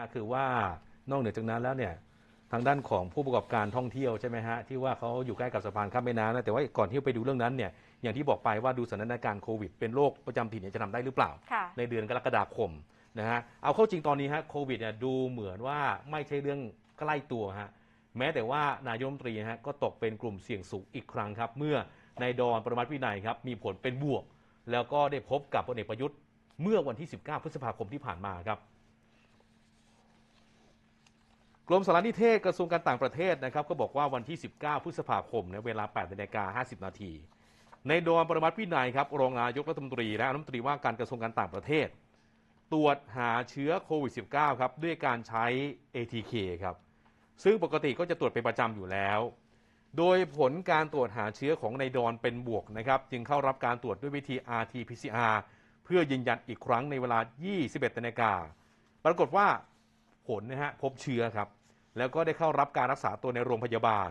ะคือว่านอกเหนือจากนั้นแล้วเนี่ยทางด้านของผู้ประกอบการท่องเที่ยวใช่ไหมฮะที่ว่าเขาอยู่ใกล้กับสะพานข้ามแม่น้ำนะแต่ว่าก่อนที่จะไปดูเรื่องนั้นเนี่ยอย่างที่บอกไปว่าดูสถานการณ์โควิด เป็นโรคประจำถิ่นเนี่ยจะทำได้หรือเปล่าค่ะในเดือนกรกฎาคมนะฮะเอาเข้าจริงตอนนี้ฮะโควิดเนี่ยดูเหมือนว่าไม่ใช่เรื่องใกล้ตัวฮะแม้แต่ว่านายกรัฐมนตรีฮะก็ตกเป็นกลุ่มเสี่ยงสูงอีกครั้งครับ เมื่อนายดอนประมาทวินัยครับมีผลเป็นบวก แล้วก็ได้พบกับพลเอกประยุทธ์เมื่อวันที่ 19 พฤษภาคมที่ผ่านมาครับ กรมสารนิเทศกระทรวงการต่างประเทศนะครับก็บอกว่าวันที่ 19 พฤษภาคมเนี่ยเวลา8นาฬิกา50 นาทีในดอนประมาทวินัยครับรองนายกรัฐมนตรีและรัฐมนตรีว่าการกระทรวงการต่างประเทศ ตรวจหาเชื้อโควิด -19 ครับด้วยการใช้ ATK ครับซึ่งปกติก็จะตรวจเป็นประจำอยู่แล้ว โดยผลการตรวจหาเชื้อของในดอนเป็นบวกนะครับจึงเข้ารับการตรวจด้วยวิธี RT-PCR เพื่อยืนยันอีกครั้งในเวลา 21นาฬิกาปรากฏว่าผลนะฮะพบเชื้อครับ แล้วก็ได้เข้ารับการรักษาตัวในโรงพยาบาล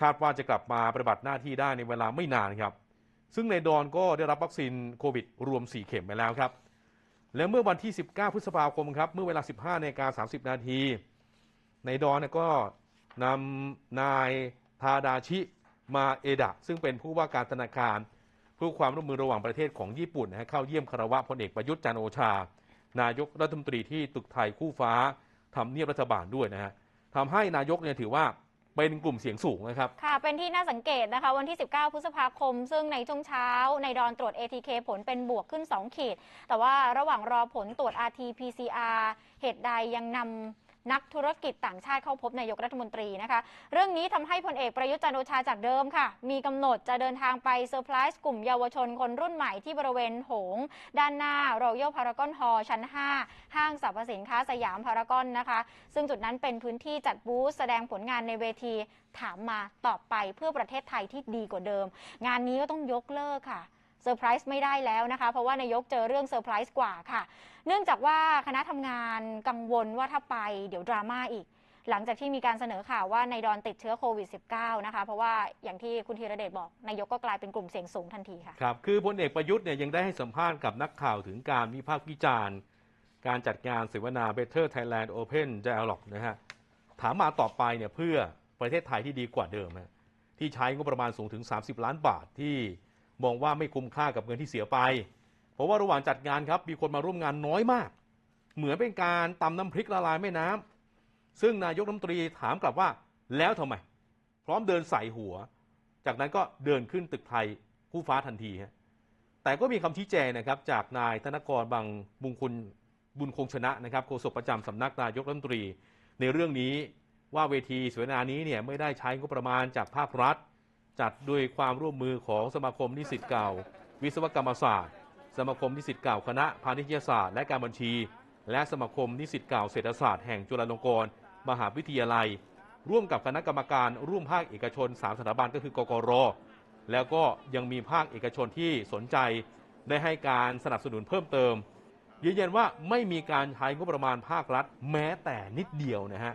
คาดว่าจะกลับมาปฏิบัติหน้าที่ได้ในเวลาไม่นานครับ ซึ่งในดอนก็ได้รับวัคซีนโควิดรวม 4 เข็มไปแล้วครับ และเมื่อวันที่ 19 พฤษภาคมครับ เมื่อเวลา 15นาฬิกา30 นาทีในดอนก็นำนายทาดาชิมาเอดะ ซึ่งเป็นผู้ว่าการธนาคารเพื่อความร่วมมือระหว่างประเทศของญี่ปุ่นนะเข้าเยี่ยมคารวะพลเอกประยุทธ์จันโอชา นายกรัฐมนตรีที่ตึกไทยคู่ฟ้าทำเนียบรัฐบาลด้วยนะฮะ ทำให้นายกเนี่ยถือว่าเป็นกลุ่มเสียงสูงนะครับ ค่ะ เป็นที่น่าสังเกตนะคะ วันที่ 19 พฤษภาคม ซึ่งในช่วงเช้า ในดอนตรวจ ATK ผลเป็นบวกขึ้น 2 ขีด แต่ว่าระหว่างรอผลตรวจ RT-PCR เหตุใดยังนำ นักธุรกิจต่างชาติเข้าพบนายกรัฐมนตรีนะคะ เรื่องนี้ทำให้พลเอกประยุทธ์จันโอชาจากเดิมค่ะ มีกำหนดจะเดินทางไปเซอร์ไพรส์กลุ่มเยาวชนคนรุ่นใหม่ที่บริเวณโถงด้านหน้า Royal Paragon Hall ชั้น 5 ห้างสรรพสินค้าสยามพารากอนนะคะ ซึ่งจุดนั้นเป็นพื้นที่จัดบูธแสดงผลงานในเวทีถามมาตอบไปเพื่อประเทศไทยที่ดีกว่าเดิม งานนี้ก็ต้องยกเลิกค่ะ เซอร์ไพรส์ไม่ได้แล้วนะคะ เพราะว่านายกเจอเรื่องเซอร์ไพรส์กว่าค่ะ เนื่องจากว่าคณะทำงานกังวลว่าถ้าไปเดี๋ยวดราม่าอีก หลังจากที่มีการเสนอข่าวว่านายดอนติดเชื้อโควิด -19 นะคะ เพราะว่าอย่างที่คุณธีรเดชบอกนายกก็กลายเป็นกลุ่มเสี่ยงสูงทันทีค่ะ ครับ คือพลเอกประยุทธ์เนี่ยยังได้ให้สัมภาษณ์กับนักข่าวถึงการวิพากษ์วิจารณ์ การจัดงานเสวนา Better Thailand Open Dialogue นะฮะ ถามมาต่อไปเนี่ยเพื่อประเทศไทยที่ดีกว่าเดิมที่ใช้งบประมาณสูงถึง 30 ล้านบาทที่ มองว่าไม่คุ้มค่ากับเงินที่เสียไป เพราะว่าระหว่างจัดงานครับมีคนมาร่วมงานน้อยมาก เหมือนเป็นการตำน้ำพริกละลายแม่น้ำซึ่งนายกรัฐมนตรีถามกลับว่าแล้วทำไม พร้อมเดินใส่หัว จากนั้นก็เดินขึ้นตึกไทยคู่ฟ้าทันทีฮะแต่ก็มีคำชี้แจงนะครับจากนายธนกรบางบุญคุณบุญคงชนะนะครับโฆษกประจำสำนักนายกรัฐมนตรี ในเรื่องนี้ว่าเวทีเสวนานี้เนี่ยไม่ได้ใช้งบประมาณจากภาครัฐ จัดด้วยความร่วมมือของสมาคมนิสิตเก่า วิศวกรรมศาสตร์ สมาคมนิสิตเก่าคณะพาณิชยศาสตร์และการบัญชี และสมาคมนิสิตเก่าเศรษฐศาสตร์แห่งจุฬาลงกรณ์มหาวิทยาลัย ร่วมกับคณะกรรมการร่วมภาคเอกชน 3 สถาบันก็คือกกร แล้วก็ยังมีภาคเอกชนที่สนใจ ได้ให้การสนับสนุนเพิ่มเติมยืนยันว่าไม่มีการใช้งบประมาณภาครัฐ แม้แต่นิดเดียวนะฮะ